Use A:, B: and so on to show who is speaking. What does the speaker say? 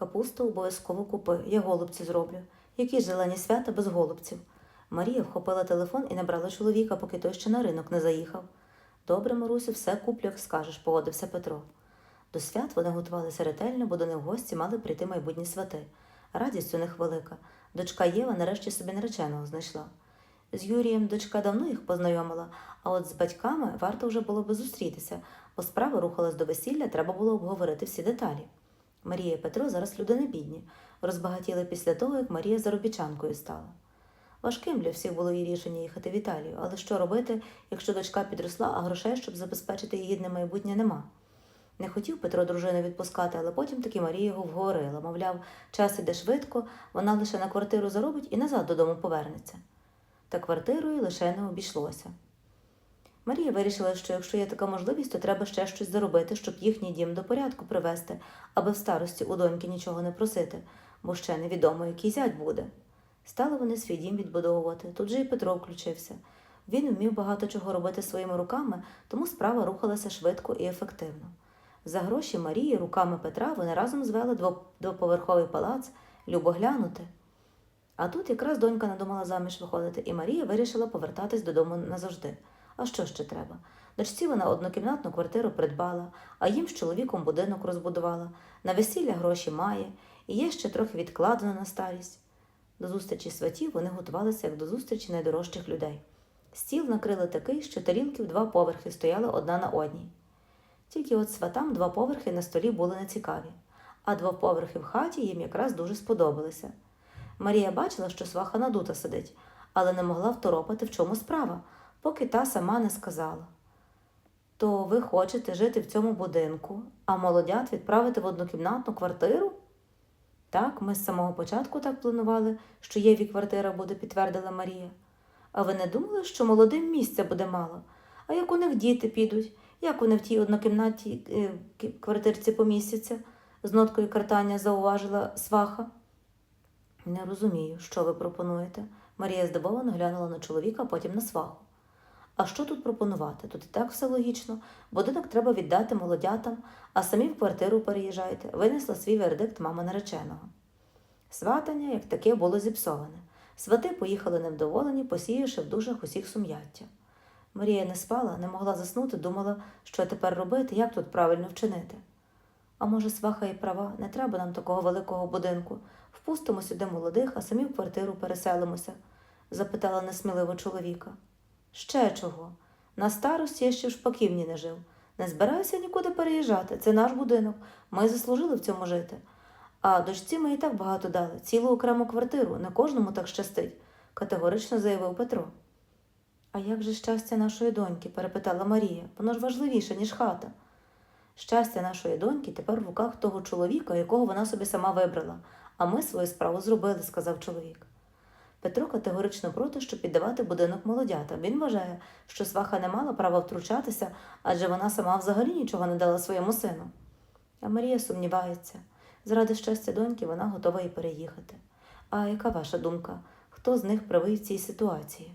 A: Капусту обов'язково купи, я голубці зроблю. Які ж зелені свята без голубців? Марія вхопила телефон і набрала чоловіка, поки той ще на ринок не заїхав. Добре, Марусю, все куплю, як скажеш, погодився Петро. До свят вони готувалися ретельно, бо до них в гості мали прийти майбутні свати. Радість у них велика. Дочка Єва нарешті собі нареченого знайшла. З Юрієм дочка давно їх познайомила, а от з батьками варто вже було би зустрітися, бо справа рухалась до весілля, треба було обговорити всі деталі. Марія і Петро зараз люди не бідні, розбагатіли після того, як Марія заробітчанкою стала. Важким для всіх було її рішення їхати в Італію, але що робити, якщо дочка підросла, а грошей, щоб забезпечити її гідне майбутнє, нема. Не хотів Петро дружину відпускати, але потім таки Марія його вговорила, мовляв, час іде швидко, вона лише на квартиру заробить і назад додому повернеться. Та квартирою лише не обійшлося. Марія вирішила, що якщо є така можливість, то треба ще щось заробити, щоб їхній дім до порядку привести, аби в старості у доньки нічого не просити, бо ще невідомо, який зять буде. Стали вони свій дім відбудовувати. Тут же і Петро включився. Він вмів багато чого робити своїми руками, тому справа рухалася швидко і ефективно. За гроші Марії руками Петра вони разом звели двоповерховий палац, любо глянути. А тут якраз донька надумала заміж виходити, і Марія вирішила повертатись додому назавжди. А що ще треба? Дочці вона однокімнатну квартиру придбала, а їм з чоловіком будинок розбудувала. На весілля гроші має, і є ще трохи відкладено на старість. До зустрічі сватів вони готувалися як до зустрічі найдорожчих людей. Стіл накрили такий, що тарілки в два поверхи стояли одна на одній. Тільки от сватам два поверхи на столі були нецікаві, а два поверхи в хаті їм якраз дуже сподобалися. Марія бачила, що сваха надута сидить, але не могла второпати, в чому справа, поки та сама не сказала. То ви хочете жити в цьому будинку, а молодят відправити в однокімнатну квартиру? Так, ми з самого початку так планували, що Єві квартира буде, підтвердила Марія. А ви не думали, що молодим місця буде мало? А як у них діти підуть, як вони в тій однокімнатній е, квартирці помістяться? з ноткою картання зауважила сваха. Не розумію, що ви пропонуєте. Марія здивовано глянула на чоловіка, а потім на сваху. А що тут пропонувати? Тут і так все логічно. Будинок треба віддати молодятам, а самі в квартиру переїжджайте, винесла свій вердикт мама нареченого. Сватання, як таке, було зіпсоване. Свати поїхали невдоволені, посіявши в душах усіх сум'яття. Марія не спала, не могла заснути, думала, що тепер робити, як тут правильно вчинити. А може, сваха і права, не треба нам такого великого будинку. Впустимо сюди молодих, а самі в квартиру переселимося, запитала несміливо чоловіка. Ще чого? На старості я ще в шпаківні не жив. Не збираюся нікуди переїжджати. Це наш будинок. Ми заслужили в цьому жити. А дочці ми і так багато дали, цілу окрему квартиру, не кожному так щастить, категорично заявив Петро. А як же щастя нашої доньки? перепитала Марія. Воно ж важливіше, ніж хата. Щастя нашої доньки тепер в руках того чоловіка, якого вона собі сама вибрала, а ми свою справу зробили, сказав чоловік. Петро категорично проти, щоб піддавати будинок молодята. Він вважає, що сваха не мала права втручатися, адже вона сама взагалі нічого не дала своєму сину. А Марія сумнівається. Заради щастя доньки вона готова і переїхати. А яка ваша думка? Хто з них правий в цій ситуації?